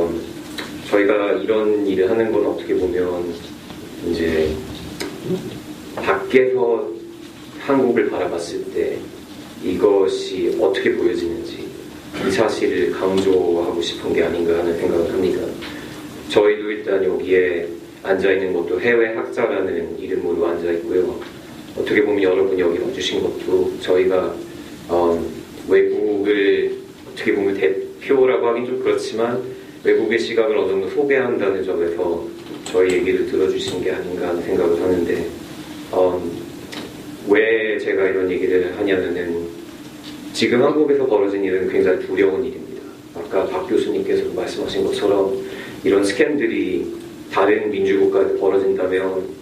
어, 저희가 이런 일을 하는 건 어떻게 보면 이제 밖에서 한국을 바라봤을 때 이것이 어떻게 보여지는지 이 사실을 강조하고 싶은 게 아닌가 하는 생각을 합니다. 저희도 일단 여기에 앉아 있는 것도 해외 학자라는 이름으로 앉아 있고요. 어떻게 보면 여러분이 여기 와주신 것도 저희가 어, 외국을 어떻게 보면 대표라고 하긴 좀 그렇지만 외국의 시각을 어느 정도 소개한다는 점에서 저희 얘기를 들어주신 게 아닌가 하는 생각을 하는데 어, 왜 제가 이런 얘기를 하냐면은 지금 한국에서 벌어진 일은 굉장히 두려운 일입니다. 아까 박 교수님께서 말씀하신 것처럼 이런 스캔들이 다른 민주국가에 벌어진다면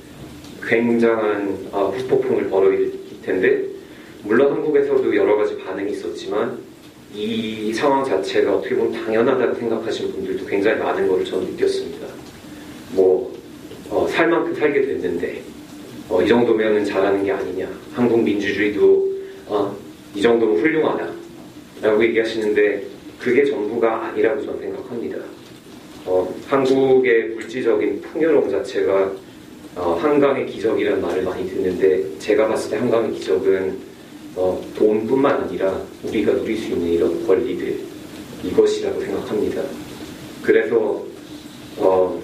굉장한 아, 후폭풍을 벌어일 텐데 물론 한국에서도 여러 가지 반응이 있었지만 이 상황 자체가 어떻게 보면 당연하다고 생각하시는 분들도 굉장히 많은 것을 저는 느꼈습니다. 뭐 어, 살 만큼 살게 됐는데 어, 이 정도면은 잘하는 게 아니냐. 한국 민주주의도 어, 이 정도면 훌륭하다. 라고 얘기하시는데 그게 전부가 아니라고 저는 생각합니다. 어, 한국의 물질적인 풍요로움 자체가 어, 한강의 기적이라는 말을 많이 듣는데 제가 봤을 때 한강의 기적은 어, 돈뿐만 아니라 우리가 누릴 수 있는 이런 권리들 이것이라고 생각합니다. 그래서 어,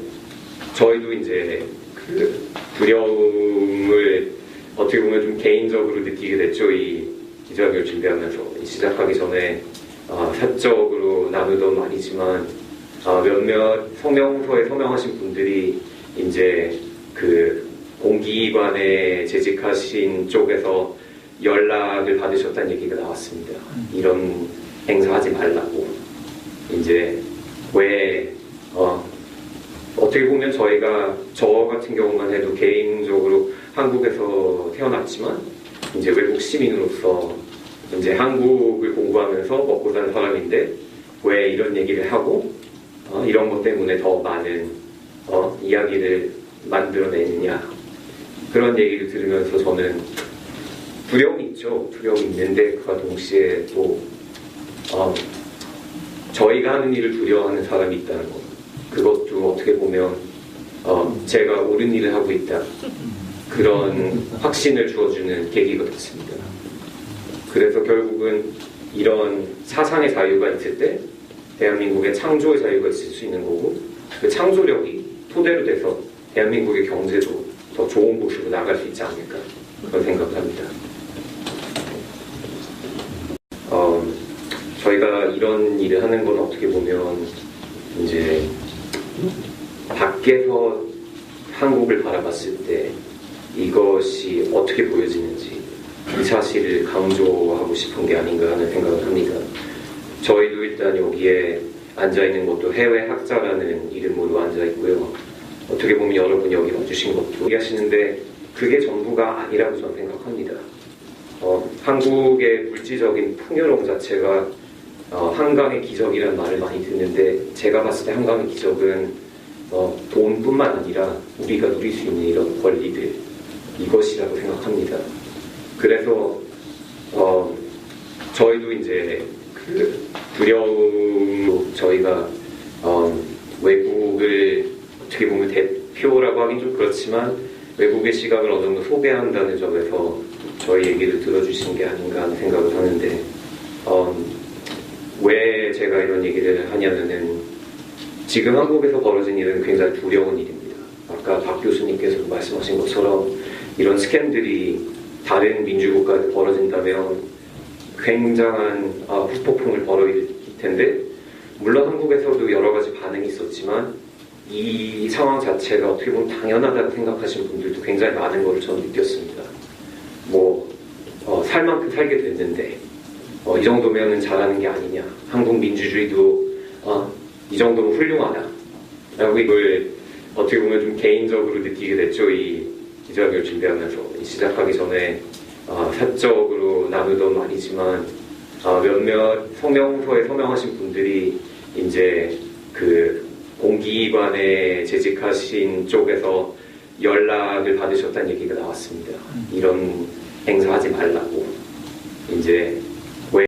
저희도 이제 그 두려움을 어떻게 보면 좀 개인적으로 느끼게 됐죠. 이 기자회견을 준비하면서 시작하기 전에 어, 사적으로 나누던 말이지만 어, 몇몇 서명서에 서명하신 분들이 이제 그 공기관에 재직하신 쪽에서 연락을 받으셨다는 얘기가 나왔습니다. 이런 행사하지 말라고. 이제 왜 어, 어떻게 보면 저희가 저 같은 경우만 해도 개인적으로 한국에서 태어났지만 이제 외국 시민으로서 이제 한국을 공부하면서 먹고 사는 사람인데 왜 이런 얘기를 하고 어, 이런 것 때문에 더 많은 어, 이야기를 만들어내느냐. 그런 얘기를 들으면서 저는 두려움이 있죠 두려움이 있는데 그와 동시에 또 어, 저희가 하는 일을 두려워하는 사람이 있다는 것 그것도 어떻게 보면 어, 제가 옳은 일을 하고 있다 그런 확신을 주어주는 계기가 됐습니다. 그래서 결국은 이런 사상의 자유가 있을 때 대한민국의 창조의 자유가 있을 수 있는 거고 그 창조력이 토대로 돼서 대한민국의 경제도 더 좋은 곳으로 나갈 수 있지 않을까 그런 생각을 합니다. 어, 저희가 이런 일을 하는 건 어떻게 보면 이제 밖에서 한국을 바라봤을 때 이것이 어떻게 보여지는지 이 사실을 강조하고 싶은 게 아닌가 하는 생각을 합니다. 저희도 일단 여기에 앉아 있는 것도 해외 학자라는 이름으로 앉아 있고요. 어떻게 보면 여러분이 여기 와주신 것도 얘기하시는데 그게 전부가 아니라고 저는 생각합니다. 어, 한국의 물질적인 풍요로움 자체가 어, 한강의 기적이라는 말을 많이 듣는데 제가 봤을 때 한강의 기적은 어, 돈뿐만 아니라 우리가 누릴 수 있는 이런 권리들 이것이라고 생각합니다. 그래서 어, 저희도 이제 그 두려움으로 저희가 어, 외국을 어떻게 보면 대표라고 하긴 좀 그렇지만 외국의 시각을 어느 정도 소개한다는 점에서 저희 얘기를 들어주신 게 아닌가 하는 생각을 하는데 어, 왜 제가 이런 얘기를 하냐면은 지금 한국에서 벌어진 일은 굉장히 두려운 일입니다. 아까 박 교수님께서 말씀하신 것처럼 이런 스캔들이 다른 민주국가에 벌어진다면 굉장한 아, 후폭풍을 벌어일 텐데 물론 한국에서도 여러 가지 반응이 있었지만 이 상황 자체가 어떻게 보면 당연하다고 생각하시는 분들도 굉장히 많은 것을 저는 느꼈습니다. 뭐 어, 살 만큼 살게 됐는데 어, 이 정도면은 잘하는 게 아니냐. 한국 민주주의도 어, 이 정도면 훌륭하다. 라고 이걸 어떻게 보면 좀 개인적으로 느끼게 됐죠. 이 기자회견을 준비하면서 시작하기 전에 어, 사적으로 나누던 말이지만 어, 몇몇 서명서에 서명하신 분들이 이제 그 공기관에 재직하신 쪽에서 연락을 받으셨다는 얘기가 나왔습니다. 이런 행사하지 말라고 이제